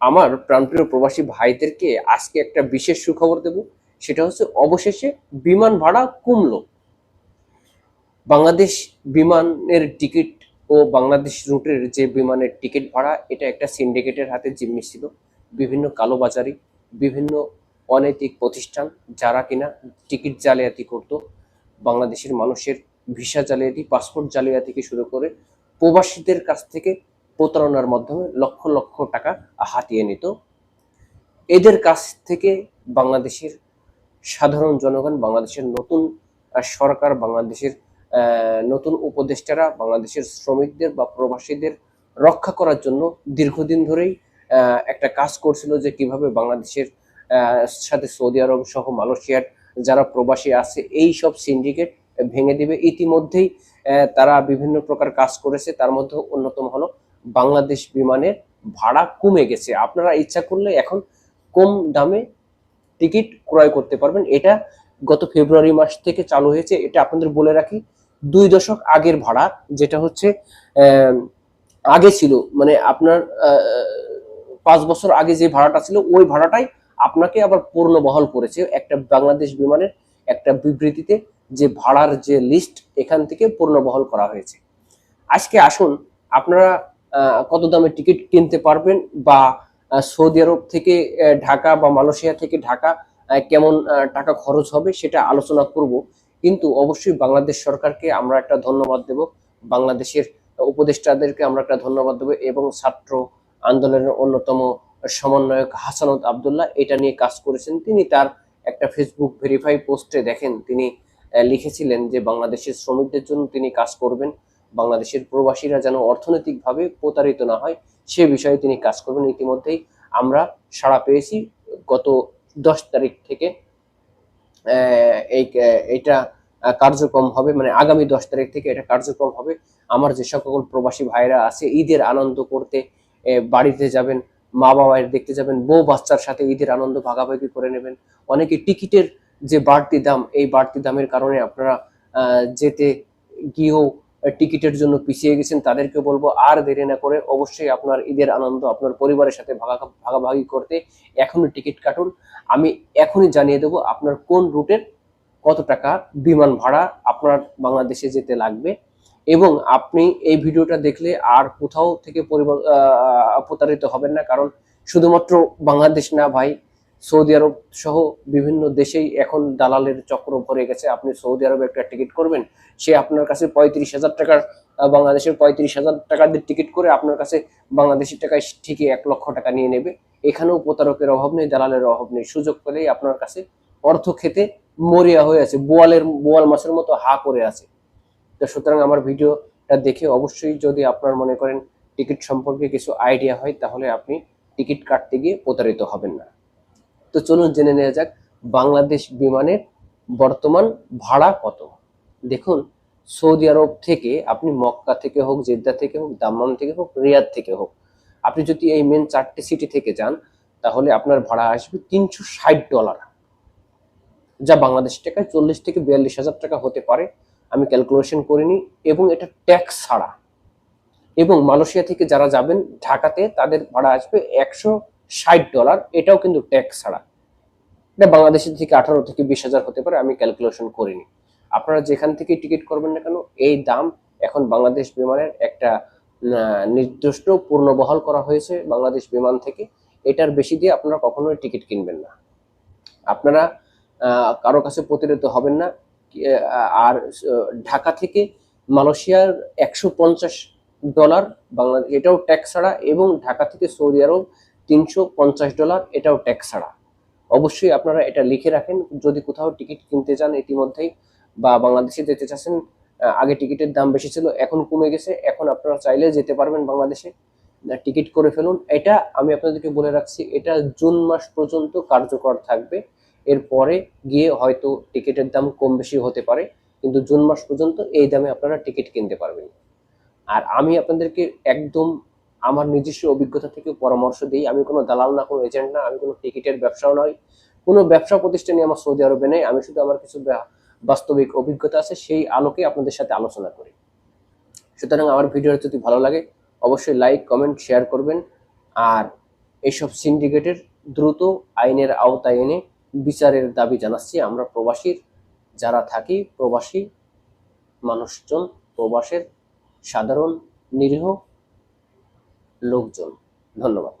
আমার প্রাণপ্রিয় প্রবাসী ভাইদেরকে আজকে একটা বিশেষ সুখবর দেব। সেটা হচ্ছে অবশেষে বিমান ভাড়া কমলো। বাংলাদেশ বিমানের টিকিট ও বাংলাদেশ রুটের যে বিমানের টিকিট ভাড়া, এটা একটা সিন্ডিকেটের হাতে জিম্মি ছিল। বিভিন্ন কালোবাজারি, বিভিন্ন অনৈতিক প্রতিষ্ঠান, যারা কিনা টিকিট জালিয়াতি করত। বাংলাদেশের মানুষের ভিসা জালিয়াতি, পাসপোর্ট জালিয়াতি থেকে শুরু করে প্রবাসীদের কাছ থেকে প্রতারণার মাধ্যমে লক্ষ লক্ষ টাকা হাতিয়ে নিত। এদের কাছ থেকে বাংলাদেশের সাধারণ জনগণ, বাংলাদেশের নতুন সরকার, বাংলাদেশের নতুন উপদেষ্টারা, বাংলাদেশের শ্রমিকদের বা প্রবাসীদের রক্ষা করার জন্য দীর্ঘদিন ধরেই একটা কাজ করছিল যে কীভাবে বাংলাদেশের সাথে সৌদি আরব সহ মালয়েশিয়ার যারা প্রবাসী আছে, এই সব সিন্ডিকেট ভেঙে দিবে। ইতিমধ্যেই তারা বিভিন্ন প্রকার কাজ করেছে। তার মধ্যে অন্যতম হলো বাংলাদেশ বিমানের ভাড়া কমে গেছে। আপনারা ইচ্ছা করলে এখন কম দামে টিকিট ক্রয় করতে পারবেন। এটা গত ফেব্রুয়ারি মাস থেকে চালু হয়েছে। এটা আপনাদের বলে রাখি, দুই দশক আগের ভাড়া, যেটা হচ্ছে আগে ছিল। মানে আপনার পাঁচ বছর আগে যে ভাড়াটা ছিল, ওই ভাড়াটাই আপনাকে আবার পূর্ণ বহাল করেছে। একটা বাংলাদেশ বিমানের একটা বিবৃতিতে যে ভাড়ার যে লিস্ট এখান থেকে পূর্ণ বহাল করা হয়েছে। আজকে আসুন, আপনারা কত দামে টিকিট কিনতে পারবেন বা সৌদি আরব থেকে ঢাকা বা মালয়েশিয়া থেকে ঢাকা কেমন টাকা খরচ হবে সেটা আলোচনা করব। কিন্তু অবশ্যই বাংলাদেশ সরকারকে আমরা একটা ধন্যবাদ দেব, বাংলাদেশের উপদেষ্টাদেরকে আমরা একটা ধন্যবাদ দেব এবং ছাত্র আন্দোলনের অন্যতম সমন্বয়ক হাসানত আবদুল্লাহ এটা নিয়ে কাজ করেছেন। তিনি তার একটা ফেসবুক ভেরিফাই পোস্টে দেখেন, তিনি লিখেছিলেন যে বাংলাদেশের শ্রমিকদের জন্য তিনি কাজ করবেন। বাংলাদেশের প্রবাসীরা যেন অর্থনৈতিকভাবে প্রতারিত না হয়, সে বিষয়ে তিনি কাজ করবেন। ইতিমধ্যেই আমরা সাড়া পেয়েছি। গত দশ তারিখ থেকে এই এটা কার্যক্রম হবে মানে আগামী দশ তারিখ থেকে এটা কার্যক্রম হবে। আমার যে সকল প্রবাসী ভাইরা আছে, ঈদের আনন্দ করতে বাড়িতে যাবেন, মা বাবার দেখতে যাবেন, বউ বাচ্চার সাথে ঈদের আনন্দ ভাগাভাগি করে নেবেন। অনেকে টিকিটের যে বাড়তি দাম, এই বাড়তি দামের কারণে আপনারা যেতে গিয়েও টিকিটের জন্য পিছিয়ে গেছেন, তাদেরকে বলব আর দেরি না করে অবশ্যই আপনার ঈদের আনন্দ আপনার পরিবারের সাথে ভাগা ভাগাভাগি করতে এখনই টিকিট কাটুন। আমি এখনই জানিয়ে দেবো আপনার কোন রুটের কত টাকা বিমান ভাড়া আপনার বাংলাদেশে যেতে লাগবে এবং আপনি এই ভিডিওটা দেখলে আর কোথাও থেকে প্রতারিত হবেন না, কারণ শুধুমাত্র বাংলাদেশ না ভাই সৌদি আরব সহ বিভিন্ন দেশেই এখন দালালের চক্র ভরে গেছে। আপনি সৌদি আরবে একটা টিকিট করবেন, সে আপনার কাছে পঁয়ত্রিশ হাজার টাকার বাংলাদেশের পঁয়ত্রিশ হাজার টাকা দিয়ে টিকিট করে আপনার কাছে বাংলাদেশি টাকায় ঠিকই এক লক্ষ টাকা নিয়ে নেবে। এখানেও প্রতারকের অভাব নেই, দালালের অভাব নেই। সুযোগ পেলেই আপনার কাছে অর্থ খেতে মরিয়া হয়ে আছে, বোয়ালের, বোয়াল মাছের মতো হা করে আছে। তো সুতরাং আমার ভিডিওটা দেখে অবশ্যই যদি আপনার মনে করেন টিকিট সম্পর্কে কিছু আইডিয়া হয়, তাহলে আপনি টিকিট কাটতে গিয়ে প্রতারিত হবেন না। তো চলুন জেনে নেওয়া যাক, বাংলাদেশ বিমানের বর্তমান ভাড়া কত? দেখুন, সৌদি আরব থেকে আপনি মক্কা থেকে হোক, জেদ্দা থেকে হোক দাম্মাম থেকে হোক, রিয়াদ থেকে হোক, আপনি যদি এই মেন চারটে সিটি থেকে যান, তাহলে আপনার ভাড়া আসবে তিনশো ষাট ডলার যা বাংলাদেশ টাকায় চল্লিশ থেকে বিয়াল্লিশ হাজার টাকা হতে পারে। আমি ক্যালকুলেশন করিনি এবং এটা ট্যাক্স ছাড়া। এবং মালয়েশিয়া থেকে যারা যাবেন, ঢাকাতে তাদের ভাড়া আসবে একশো ষাট ডলার, এটাও কিন্তু ট্যাক্স ছাড়া। এটা বাংলাদেশের থেকে আঠারো থেকে বিশ হাজার হতে পারে, আমি ক্যালকুলেশন করিনি। আপনারা যেখান থেকে টিকিট করবেন না কেন, এই দাম এখন বাংলাদেশ বিমানের একটা নির্দিষ্ট পূর্ণবহাল করা হয়েছে বাংলাদেশ বিমান থেকে। এটার বেশি দিয়ে আপনারা কখনোই টিকিট কিনবেন না। আপনারা কারও কাছে প্রতিরোধ হবেন না। আর ঢাকা থেকে মালয়েশিয়ার একশো পঞ্চাশ ডলার বাংলাদেশ, এটাও ট্যাক্স ছাড়া এবং ঢাকা থেকে সৌদি আরব তিনশো পঞ্চাশ ডলার, এটাও ট্যাক্স ছাড়া। অবশ্যই আপনারা এটা লিখে রাখেন, যদি কোথাও টিকিট কিনতে চান ইতিমধ্যেই, বা বাংলাদেশে যেতে চাচ্ছেন আগে টিকিটের দাম বেশি ছিল, এখন কমে গেছে, এখন আপনারা চাইলে যেতে পারবেন বাংলাদেশে। টিকিট করে ফেলুন। এটা আমি আপনাদেরকে বলে রাখছি, এটা জুন মাস পর্যন্ত কার্যকর থাকবে। এরপরে গিয়ে হয়তো টিকিটের দাম কম বেশি হতে পারে, কিন্তু জুন মাস পর্যন্ত এই দামে আপনারা টিকিট কিনতে পারবেন। আর আমি আপনাদেরকে একদম আমার নিজস্ব অভিজ্ঞতা থেকে পরামর্শ দিই। আমি কোনো দালাল না, কোনো এজেন্ট না, আমি কোনো টিকিটের ব্যবসাও নয়। কোনো ব্যবসা প্রতিষ্ঠানে আমার সৌদি আরবে নেই। আমি শুধু আমার কিছু বাস্তবিক অভিজ্ঞতা আছে, সেই আলোকে আপনাদের সাথে আলোচনা করি। সুতরাং আমার ভিডিও যদি ভালো লাগে, অবশ্যই লাইক কমেন্ট শেয়ার করবেন। আর এইসব সিন্ডিকেটের দ্রুত আইনের আওতায় এনে বিচারের দাবি জানাচ্ছি। আমরা প্রবাসীর, যারা থাকি, প্রবাসী মানুষজন, প্রবাসের সাধারণ, নিরীহ লোকজন। ধন্যবাদ।